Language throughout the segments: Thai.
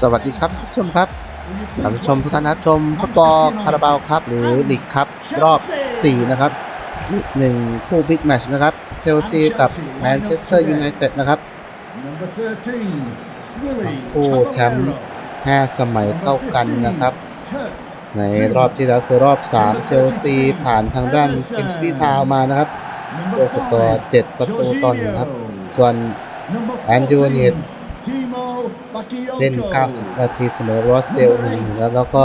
สวัสดีครับผู้ชมครับท่านผู้ชมทุกท่านนะครับชมฟุตบอลคาราบาวครับ หรือลีกครับ รอบ 4 นะครับหนึ่งคู่บิ๊กแมตช์นะครับ เชลซีกับแมนเชสเตอร์ยูไนเต็ดนะครับผู้แชมป์5สมัยเท่ากันนะครับ ในรอบที่แล้วคือรอบ 3 เชลซีผ่านทางด้านคิมสลีทาวมานะครับด้วยสกอร์ 7 ประตูต่อหนึ่งครับ ส่วนแอนยูเนีย เล่น 90 นาทีเสมอรอสเดลหนึ่งครับแล้วก็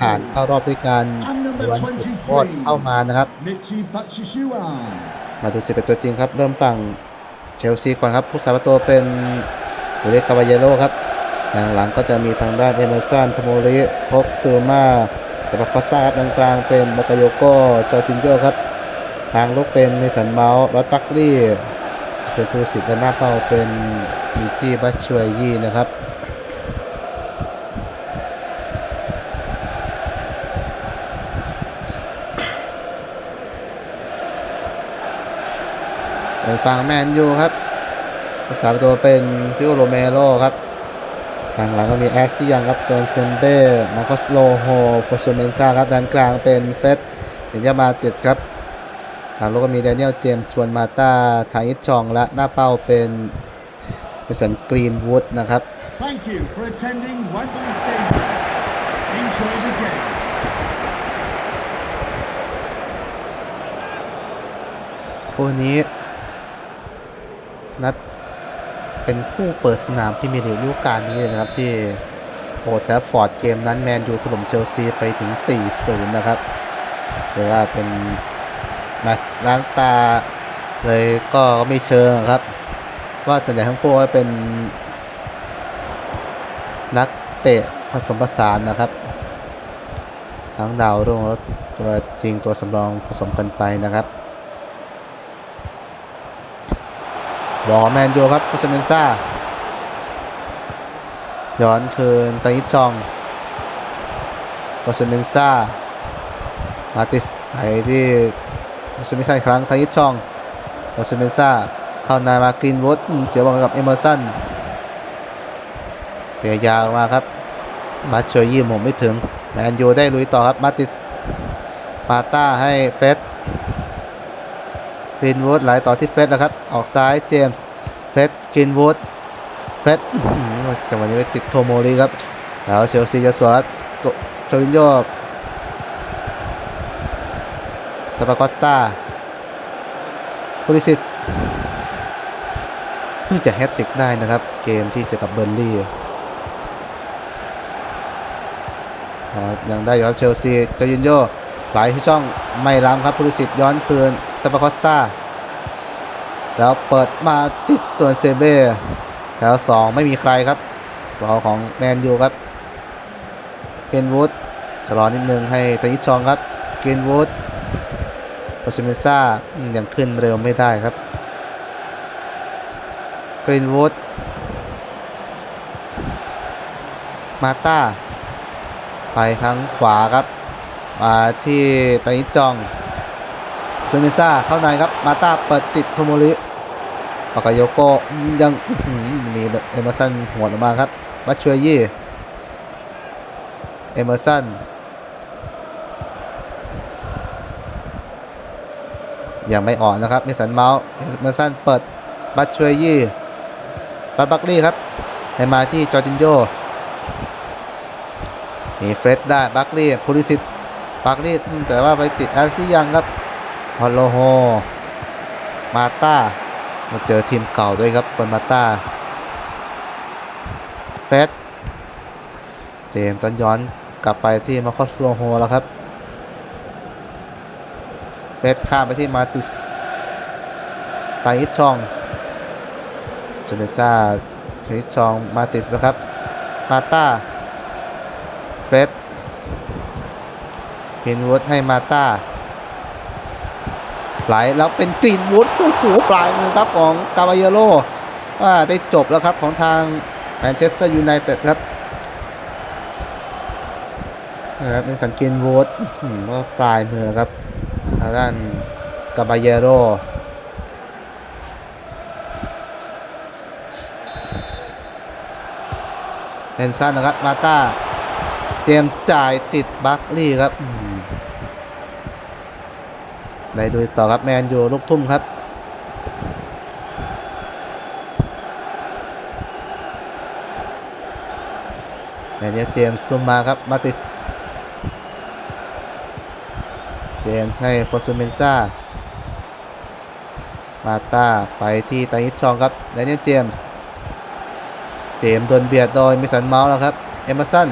ผ่านเข้ารอบด้วยการดวลจุดโทษเข้ามานะครับ มาดู11ตัวจริงครับ เริ่มฝั่งเชลซีก่อนครับ ผู้สาประตูเป็นโอเลกาบาเยโรครับหลังก็จะมีทางด้านเอเมอร์สันทโมริโคกซูมาสปาคอสตาครับด้านกลางเป็นบากาโยโกจอจินโยครับ ทางลุกเป็นเมสันเมาส์รอดปักลี่เซนพูสิตด้านหน้าเป้าเป็น มิจี้บัชชวยยี่นะครับไปฝั่งแมนยูครับรักษาประตูเป็นซิโอโรเมโรครับทางหลังก็มีแอสซี่ยังครับโดนเซมเบ้มาโคสโลโฮฟอร์ซูเมนซาครับด้านกลางเป็นเฟสเดมยามาเจ็ดครับทางลูกก็มีแดเนียลเจมส์ส่วนมาตาทางอิชชองและหน้าเป้าเป็น เิสันกรีนวูดนะครับ Thank you for attending Wembley Stadium. Enjoy the game. คู่นี้ นัดเป็นคู่เปิดสนามพรีเมียร์ลีกฤดูกาลนี้เลยนะครับที่โอแทรฟฟอร์ดเกมนั้นแมนยูถล่มเชลซีไปถึง 4-0 นะครับเรียกว่าเป็นแมตช์ล้างตาเลยก็ไม่เชิงครับ ว่าส่วนใหญ่ทั้งคู่ก็เป็นนักเตะผสมผสานนะครับทั้งดาวรุ่งแลตัวจริงตัวสำรองผสมกันไปนะครับบอลแมนยูครับคุสเมนซ่าย้อนคืนตันิชองคุสเมนซ่า มาติสไปที่คุสเมนซ่าอีกครั้งตันิชองคุสเมนซ่า เข้านายมากรีนวูดอืมเสียบอลกับเอเมอร์สันเสียยาวมาครับมาเชยยี่หมไม่ถึง แมนยูได้ลุยต่อครับ มาติสมาต้าให้เฟสกรีนวูดไหลต่อที่เฟสแล้วครับ ออกซ้ายเจมส์เฟสกรีนวูดเฟสจังหวะนี้ไปติดโทโมรีครับ แล้วเชลซีจะสวนโจโจลินโยสปาคอสตาพูลิซิส พิ่งจะแฮตทริกได้นะครับ เกมที่เจอกับเบอร์ลี่ครับยังได้อยู่ครับเชลซีโจลินโยไหลที่ช่องไม่ล้ำครับพุริสิตย้อนคืนซาปาคอสตาแล้วเปิดมาติดตัวเซเบ้แถวสองไม่มีใครครับบอลของแมนยูครับเกนวูดชะลอนิดนึงให้ตานิชองครับเกนวูดปาชิเมซ่ายังขึ้นเร็วไม่ได้ครับ กรนวูดมาต้า ไปทางขวาครับ มาที่ตานิจองซึมิซ่าเข้าในครับ มาต้าเปิดติดโทโมริปากาโยโกยังมีเอเมอร์สันหัวออกมาครับมาช่วยยี่เอเมอร์สันยังไม่อ่อนนะครับมิสันเมาส์เอเมอร์สันเปิดบัตช่วยยี่ บัตบักลี่ครับให้มาที่จอร์จินโยนี่เฟรดได้บัคลี่พูลิสิตบัคลี่แต่ว่าไปติดแอลซี่ยังครับฮอลโลโฮมาต้ามาเจอทีมเก่าด้วยครับคนมาต้าเฟรดเจมส์ตอนย้อนกลับไปที่มาคอสโลโฮแล้วครับเฟรดข้ามไปที่มาติสไตอิชชอง ซูเมซ่าทาอิชชองมาติสนะครับ มาตาเฟรดกรีนวูดให้มาตาไหลแล้วเป็นกรีนวูดโอ้โหปลายมือครับของกาบาเยโรว่าได้จบแล้วครับของทางแมนเชสเตอร์ยูไนเต็ดครับนะครับเป็นสันกรีนวูดอืมว่าปลายมือครับทางด้านกาบาเยโร เฮนสันนะครับมาตาเจมส์จ่ายติดบัคลี่ครับไหนดูต่อครับแมนยูลูกทุ่มครับในนี้เจมส์ทุ่มมาครับมาติสเจมส์ให้ฟอร์ซูเมนซ่ามาตาไปที่ตานิชชองครับในนี้เจมส์ เจมส์โดนเบียดโดยมิสันเมาส์แล้วครับ เอมเมอร์สัน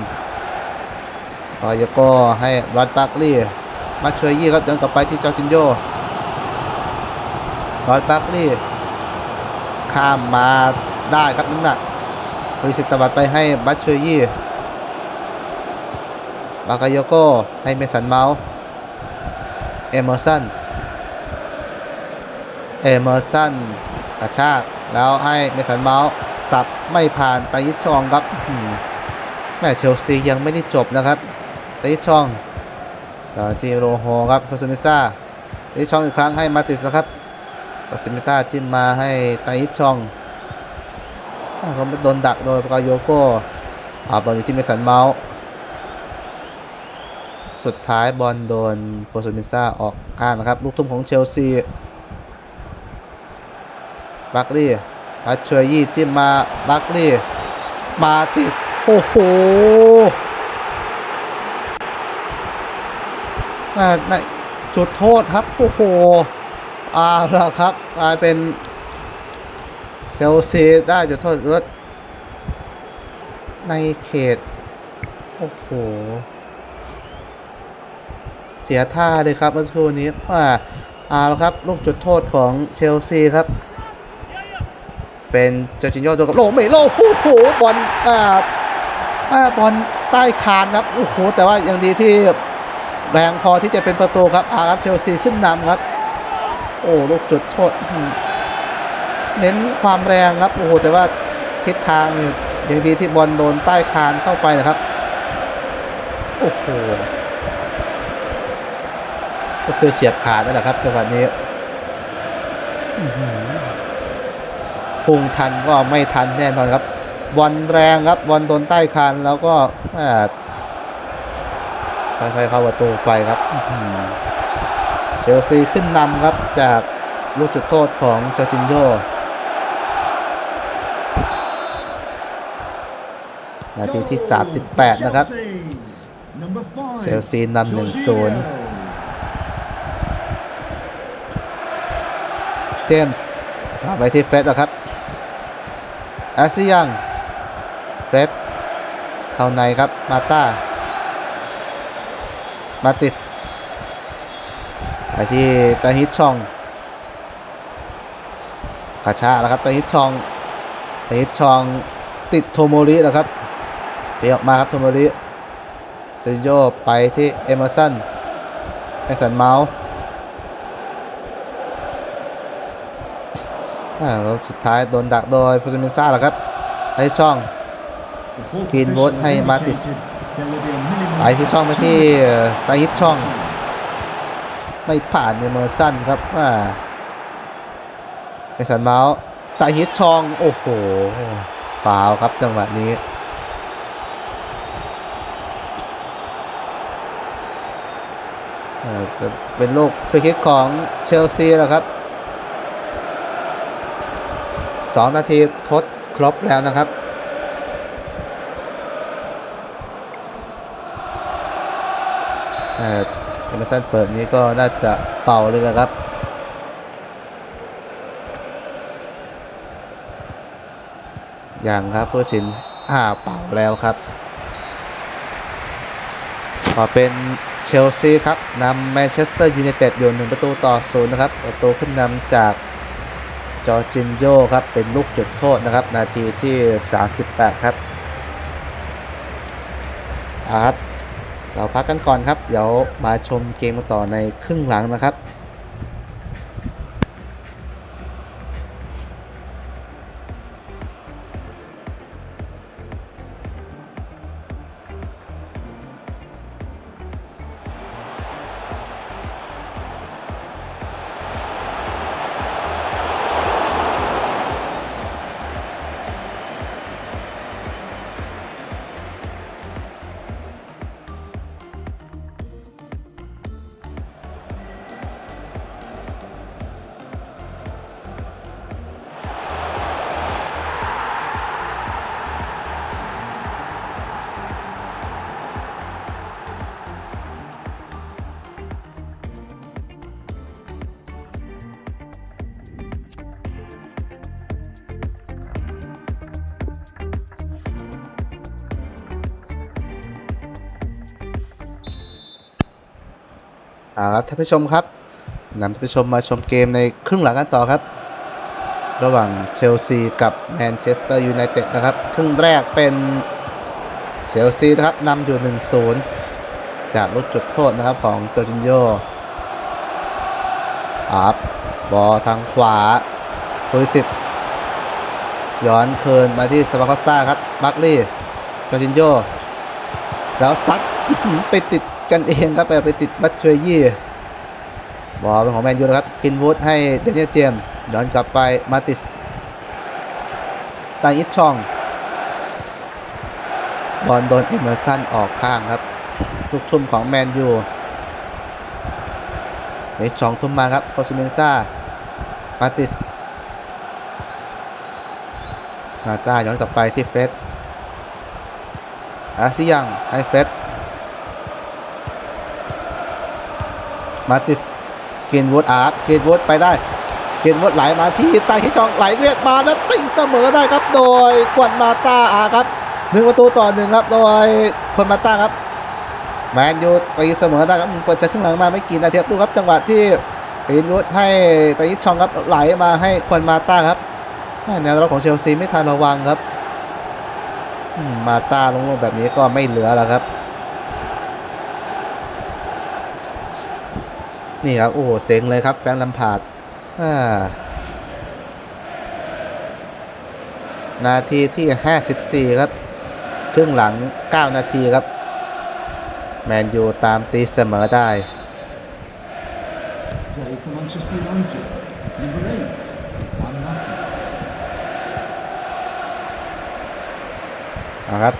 ปอยโก็ให้รัดปาร์กลีย์มาช่วยยี่ครับเดินกลับไปที่จอร์จินโยรัดปาร์กลีย์ข้ามมาได้ครับน้ำหนักบริสิตตวัดไปให้บัตช่วยยี่บากายโกให้เมสันเมาส์เอมเมอร์สันเอเมอร์สันกระชากแล้วให้เมสันเมาส์ สับไม่ผ่านตายิชองครับแม่เชลซียังไม่ได้จบนะครับตายิชองต่อที่โรโฮครับฟาซูมิซ่าตายิชองอีกครั้งให้มาติสนะครับฟาซูมิต้าจิ้มมาให้ตายิชองอ่าเขาโดนดักโดยปากาโยโก้อาบอลอยู่ที่เมสันเมาส์สุดท้ายบอลโดนฟอร์ซูมิซ่าออกข้างนะครับ ลูกทุ่มของเชลซีบัคลี่ อัชชวยยี่จิ้มมาบัคลี่มาติสโอ้โหอ่าในจุดโทษครับ โอ้โหอ่าแล้วครับกลายเป็นเชลซีได้จุดโทษรถในเขต โอ้โห เสียท่าเลยครับเมื่อสักครู่นี้ว่าอ่าแล้วครับ ลูกจุดโทษของเชลซีครับ เป็นเจจินโยโดนกับโลไม่โลโอ้โหบอลอ่าอ่าบอลใต้คานครับโอ้โหแต่ว่ายังดีที่แรงพอที่จะเป็นประตูครับอาครับเชลซีขึ้นนำครับ โอ้ลูกจุดโทษเน้นความแรงครับโอ้โหแต่ว่าทิศทางยังดีที่บอลโดนใต้คานเข้าไปนะครับโอ้โหก็คือเฉียบขาดนั่นแหละครับจังหวะนี้อื พุ่งทันก็ไม่ทันแน่นอนครับบอลแรงครับบอลโดนใต้คานแล้วก็ค่อยๆเข้าประตูไปครับเชลซีขึ้นนำครับจากลูกจุดโทษของจอจินโยนาทีที่ 38 นะครับเชลซีนำหนึ่งศูนย์เจมส์มาไปที่เฟรดนะครับ แอสซิยังเฟรดเข้าในครับมาตามาติสไปที่ตาฮิตชองกาชาแล้วครับตาฮิตชองตาฮิตชองติดโทโมริแล้วครับเปียออกมาครับโทโมริจูโยไปที่เอเมอร์สันเอสันเมาส์ แล้วสุดท้ายโดนดักโดยฟูซิเมนซ่าแหละครับให้ช่อง The fourth Green official vote ให้ has Matis. indicated there will be a minimum ไปที่ช่องไปที่ตาฮิตช่อง ไม่ผ่านในเมอร์สันครับว่าไอสันเมาส์ตาฮิตช่อง โอ้โหฟาวครับจังหวะนี้เอ่อเป็นลูกฟรีคิกของเชลซีแหละครับ 2 นาทีทดครบแล้วนะครับ เออเอเมอร์สันเปิดนี้ก็น่าจะเป่าเลยนะครับ อย่างครับผู้สินอ่าเป่าแล้วครับขอเป็นเชลซีครับนำแมนเชสเตอร์ยูไนเต็ดอยู่หนึ่งประตูต่อศูนย์นะครับ ประตูขึ้นนำจาก จอจินโยครับ เป็นลูกจุดโทษนะครับ นาทีที่ 38 ครับอาครับ เราพักกันก่อนครับ เดี๋ยวมาชมเกมต่อในครึ่งหลังนะครับ ครับท่านผู้ชมครับนำท่านผู้ชมมาชมเกมในครึ่งหลังกันต่อครับ ระหว่างเชลซีกับแมนเชสเตอร์ยูไนเต็ดนะครับ ครึ่งแรกเป็นเชลซีนะครับนำอยู่ 1-0 จากลูกจุดโทษนะครับของโจจินโยอัพบอลทางขวาปุริสิตย้อนเคืนมาที่สปาคอสตาครับบัคลี่โจจินโยแล้วซัดไปติดกันเองครับไปไปติดบัตเชยยี่ บอลเป็นของแมนยูนะครับคินวูดให้เดน i น l เจมส์ย้อนกลับไปมาติสตาอิชชอง บอลโดนเอเมอร์สันออกข้างครับ ลูกทุ่มของแมนยูเอชองทุ่มมาครับฟอร์ซูเมนซ่ามาติสนาตาย้อนกลับไปที่เฟรดอาซิยังให้เฟรดมาติส กินวูดอาร์กินวูดไปได้กินวูดไหลมาที่ใต้ที่จองไหลเรียดมาแล้วตีเสมอได้ครับ โดยควนมาตาอาครับหนึ่งประตูต่อหนึ่งครับ โดยควนมาตาครับแมนยูตีเสมอได้ครับเปิดจากข้างหลังมาไม่กี่นาทีครับดูครับจังหวะที่กินวูดให้ตายิชองครับไหลมาให้ควนมาตาครับแนวรับของเชลซีไม่ทันระวังครับ มาตาลงๆแบบนี้ก็ไม่เหลือแล้วครับ นี่ครับ โอ้โหเซ็งเลยครับ แฟรงค์ลัมพาร์ดอ่านาทีที่ 54 ครับ ครึ่งหลัง 9 นาทีครับ แมนยูตามตีเสมอได้ Goal for Manchester United. Number eight, Juan Mata. เอาครับ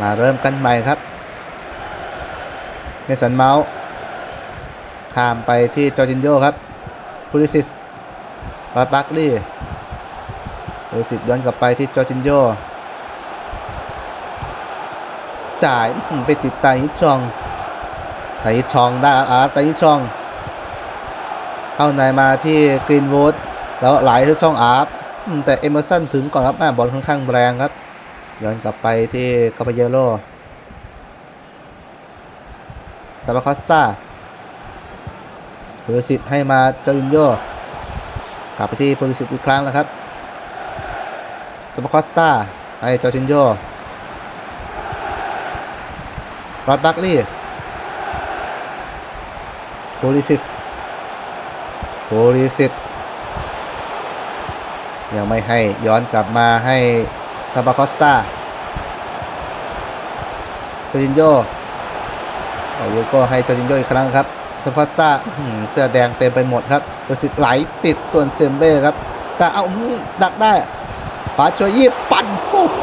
มาเริ่มกันใหม่ครับเมสันเมาส์ ข้ามไปที่จอร์จินโยครับพูลิซิสรอดบัคลี่พูลิซิสย้อนกลับไปที่จอร์จินโยจ่ายไปติดไตฮิชองไตฮิชองได้อ่าไตฮิชอง เข้าในมาที่กรีนวูดแล้วไหลที่ช่องอาร์ฟแต่เอเมอร์สันถึงก่อนครับแม่บอลค่อนข้างแรงครับ ย้อนกลับไปที่กาปาเยโรซาบาคอสตา ปูริสิตให้มาจอรินโยกลับไปที่ปูริสิตอีกครั้งแล้วครับซาบาคอสตาให้จอรินโยรอดบัคลี่ปูริสิตปูริสิตยังไม่ให้ย้อนกลับมาให้ซาบาคอสตาจอร์จินโยโอโยโก็ให้จอร์จินโยอีกครั้งครับ ซาบาคอสตาเสื้อแดงเต็มไปหมดครับประสิทธิ์ไหลติดตัวเซมเบ้ครับ แต่เอาดักได้ปาโชยี่ปั่นโอ้โห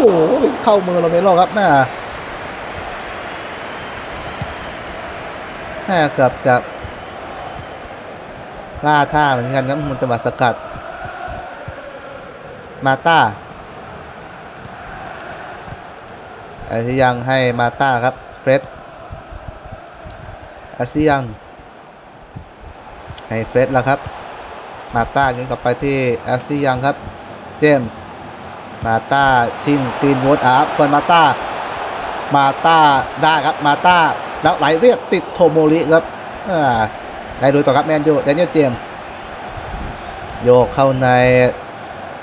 เข้ามือเราไม่รอดครับแม่แม่เกือบจะล่าท่าเหมือนกันครับมันจังหวะสกัด มาต้าอาซิยังให้มาต้าครับเฟรดอาซิยัง ให้เฟรดแล้วครับ มาต้าย้อนกลับไปที่แอาซิยังครับ เจมส์ มาต้าชิงกรีนวูดอาร์คนมาต้า มาต้าได้ครับมาต้าแล้วไหลเรียกติดโทโมริครับได้ดูต่อครับแมนยูแดเนียลเจมส์โยกเข้าใน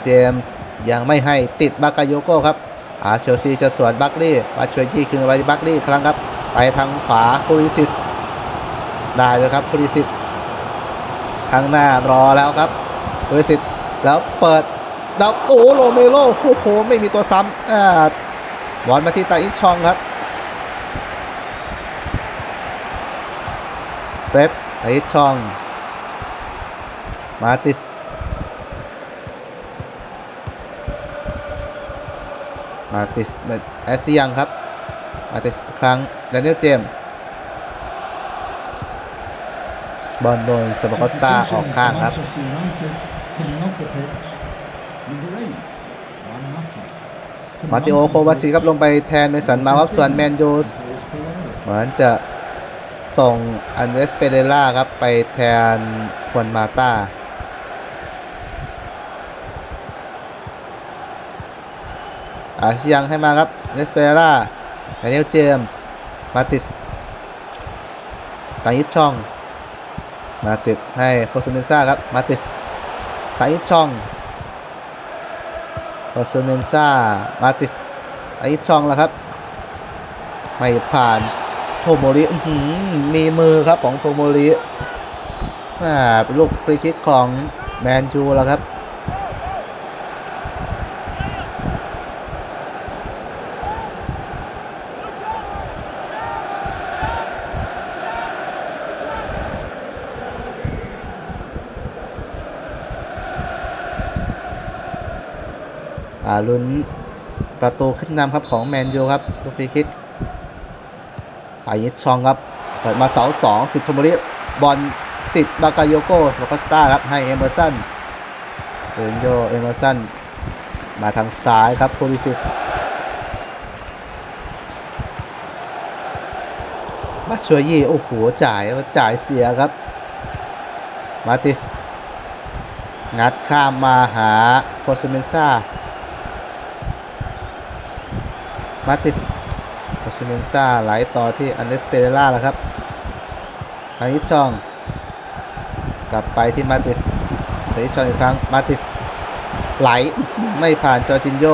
เจมส์ยังไม่ให้ติดบากาโยโก้ครับอาเชลซีจะสวนบัคลี่มาช่วยที่คืนไปที่บัคลี่ครั้งครับ ไปทางขวาพูริซิส ได้เลยครับพูริซิส ข้างหน้ารอแล้วครับพูริซิสแล้วเปิดแล้วโอ้โรเมโรโอ้โหไม่มีตัวซ้ำบอลมาที่ตาอิชชองครับเฟรดตาอิชชอง มาติสมาติสแอสซิยังครับ มาติสครั้งแดเนียลเจมส์ บอลโดนซาบาคอสตาออกข้างครับมาติโอโควาซิครับลงไปแทนเมสันมาครับส่วนแมนยูสเหมือนจะส่งอันเดสเปเรล่าครับไปแทนควนมาตาอาชิยังให้มาครับอันเดสเปเรล่าแดเนียลเจมส์มาติสตายิชช่อง มาติสให้โฟซูเมนซ่าครับ มาติสไปช่องโฟซูเมนซ่า มาติสไปช่องแล้วครับ ไม่ผ่านโทโมริมีมือครับของโทโมริอ่าเป็นลูกฟรีคิกของแมนจูแล้วครับาลุ้นประตูขึ้นนำครับของแมนยูครับลูกฟรีคิกปายิชชองครับเปิดมาเสาสองติดโทโมริบอลติดบากาโยโกสปอคสตาครับให้เอเมอร์สันเจนโยเอเมอร์สันมาทางซ้ายครับโพลิซิสมาช่วยยี่โอ้โหจ่ายจ่ายเสียครับ มาติส งัดข้ามมาหาฟอร์ซูเมนซ่า มาติสฟอร์ซูเมนซาไหลต่อที่อันเดสเปเรล่าแล้วครับทางนี้จอง กลับไปที่มาติสทางนี้จองอีกครั้งมาติสไหลไม่ผ่านจอร์จินโย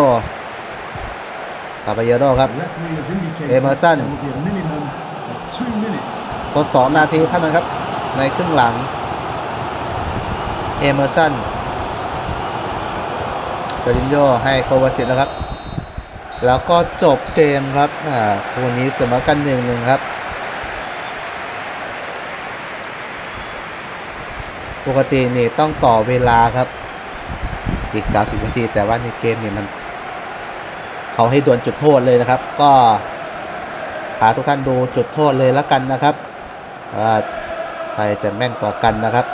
กลับไปเยโรครับ The referee has indicated Emerson. there will be a minimum of two minutes พอสองนาทีเท่านั้นครับ ในครึ่งหลังเอเมอร์สันจอร์จินโยให้โควาสิตแล้วครับ แล้วก็จบเกมครับอ่าคู่นี้เสมอกันหนึ่งหนึ่งครับ ปกตินี่ต้องต่อเวลาครับ อีก 30นาที แต่ว่าในเกมนี่มัน เขาให้ดวลจุดโทษเลยนะครับ ก็พาทุกท่านดูจุดโทษเลยแล้วกันนะครับว่าใครจะแม่นกว่ากันนะครับ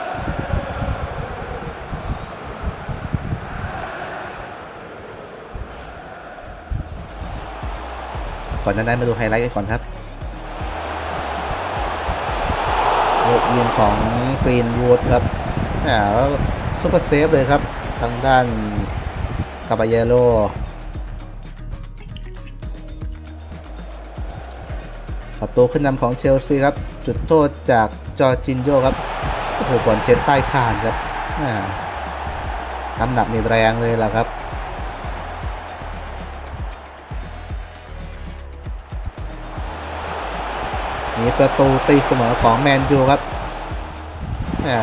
ก่อนหนานั้นมาดูไฮไลท์กันก่อนครับลูกยิงของกรีนวูดครับอ่าซุปเปอร์เซฟเลยครับ ทางด้านคาบาเยโรประตูขึ้นนำของเชลซีครับ จุดโทษจากจอร์จินโยครับ โอ้โหบอลเช็ดใต้คานครับอ่าน้ำหนักในแรงเลยล่ะครับ ประตูตีเสมอของแมนยูครับ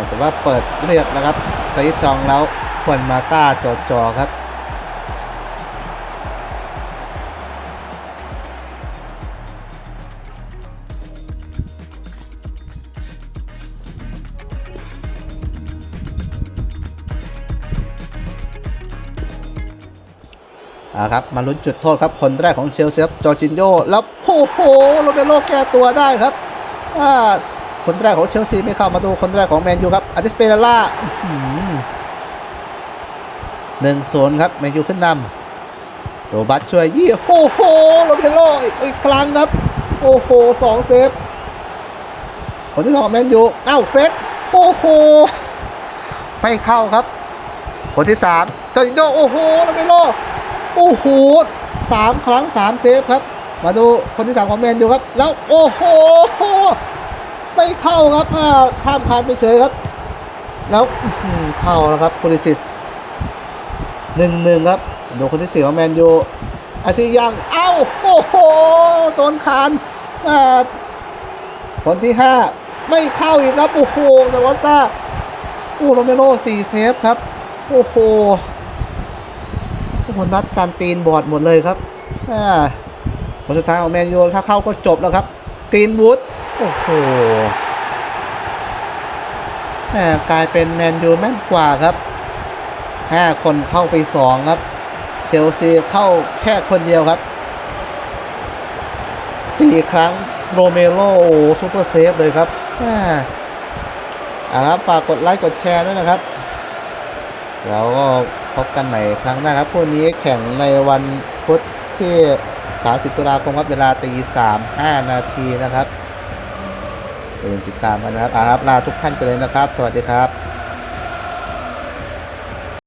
แต่ว่าเปิดเลือกนะครับไตจองแล้วควนมาต้าจอจอครับอาครับมาลุ้นจุดโทษครับ คนแรกของเชลซีครับจอร์จินโยแล้วโอ้โหโรเบโลแก้ตัวได้ครับ คนแรกของเชลซีไม่เข้ามาดูคนแรกของแมนยูครับอาติสเปเรล่าหนึ่งศูนย์ครับแมนยูขึ้นนำโรบัตช่วยยี่โอ้โหโรเบโลอีกครั้งครับ โอ้โหสองเซฟคนที่สองแมนยูเอ้าเฟสโอ้โหไม่เข้าครับ คนที่สามจอร์จิโยโอ้โหโรเบโลโอ้โหสามครั้งสามเซฟครับ มาดูคนที่สามของแมนยูครับ แล้วโอ้โหไม่เข้าครับอ่าข้ามคานไปเฉยครับ แล้วเข้าแล้วครับโพลิซิสหนึ่งหนึ่งครับดูคนที่สี่ของแมนยูอาซิยังเอ้าโอ้โหโดนคานอ่าคนที่ห้าไม่เข้าอีกครับโอ้โหแต่วอตตาโอ้โรเมโรสี่เซฟครับโอ้โหโอ้โหนัดการตีนบอดหมดเลยครับอ่า ผลสุดท้ายของแมนยูถ้าเข้าก็จบแล้วครับกรีนวูดโอ้โหแหมกลายเป็นแมนยูแม่นกว่าครับห้าคนเข้าไปสองครับ เชลซีเข้าแค่คนเดียวครับสี่ครั้งโรเมโรโอ้ซูเปอร์เซฟเลยครับอ่าอ่าครับฝากกดไลค์กดแชร์ด้วยนะครับ แล้วก็พบกันใหม่ครั้งหน้าครับพวกนี้แข่งในวันพุธที่ 30 ตุลาคมครับเวลาตี3 5นาทีนะครับอย่าลืมติดตามกันนะครับอาครับลาทุกท่านไปเลยนะครับ สวัสดีครับ